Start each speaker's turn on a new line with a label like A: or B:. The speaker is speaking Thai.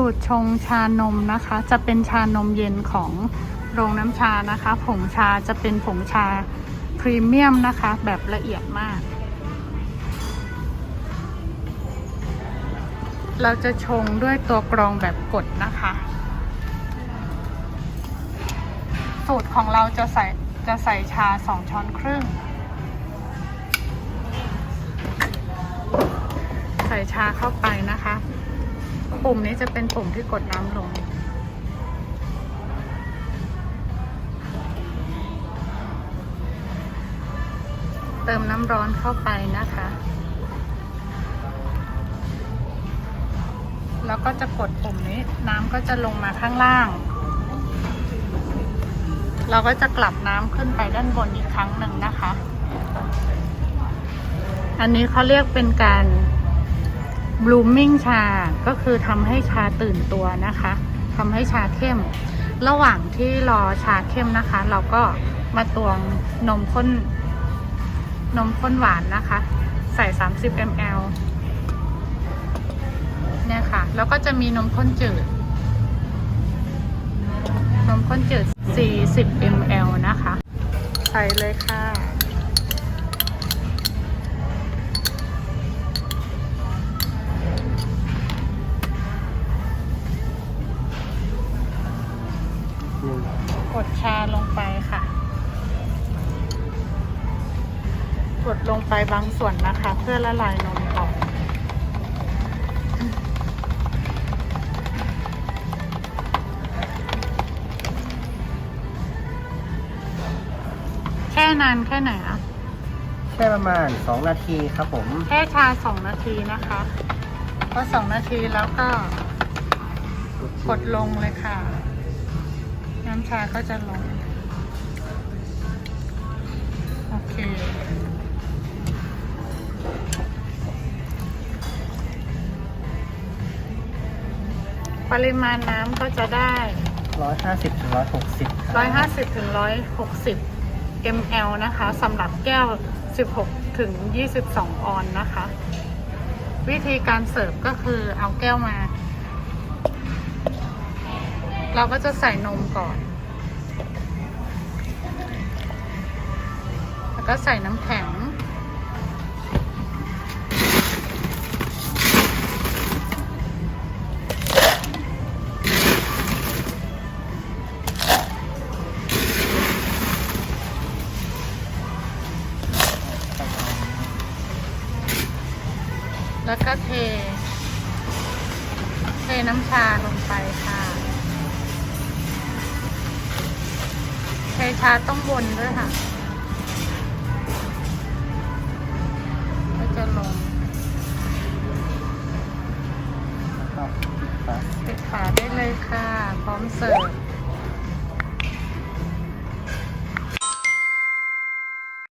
A: สูตรชงชานมนะคะ จะเป็นชานมเย็นของโรงน้ำชานะคะ ผงชาจะเป็นผงชาพรีเมียมนะคะ แบบละเอียดมาก เราจะชงด้วยตัวกรองแบบกดนะคะ สูตรของเราจะใส่จะใส่ชาสองช้อนครึ่ง ใส่ชาเข้าไปนะคะ ปุ่มนี้จะเป็นปุ่มที่กดน้ำลง เติมน้ำร้อนเข้าไปนะคะ แล้วก็จะกดปุ่มนี้ น้ำก็จะลงมาข้างล่าง เราก็จะกลับน้ำขึ้นไปด้านบนอีกครั้งหนึ่งนะคะ อันนี้เขาเรียกเป็นการ blooming ชาก็คือทำให้ชาตื่นตัวนะคะทำให้ชาเข้ม ระหว่างที่รอชาเข้มนะคะ เราก็มาตวงนมข้น นมข้นหวานนะคะ ใส่ 30 ml เนี่ยค่ะ แล้วก็จะมีนมข้นจืด นมข้นจืด 40 ml นะคะ ใส่เลยค่ะ กดชาลงไปค่ะ กดลงไปบางส่วนนะคะ เพื่อละลายนมออกแค่นานแค่ไหนอะ
B: แค่ประมาณ 2 นาทีครับผม
A: แค่ชาสองนาทีนะคะพอสองนาทีแล้วก็กดลงเลยค่ะ น้ำชาก็จะลง โอเค ปริมาณน้ำก็จะได้
B: 150ถึง160ครับ
A: 150ถึง160 ml นะคะสำหรับแก้ว 16 ถึง 22 ออนนะคะ วิธีการเสิร์ฟก็คือเอาแก้วมา เราก็จะใส่นมก่อน ก็ใส่น้ำแข็ง แล้วก็เท เทน้ำชาลงไปค่ะ เทชาต้องวนด้วยค่ะ ค่ะ พร้อมเสิร์ฟ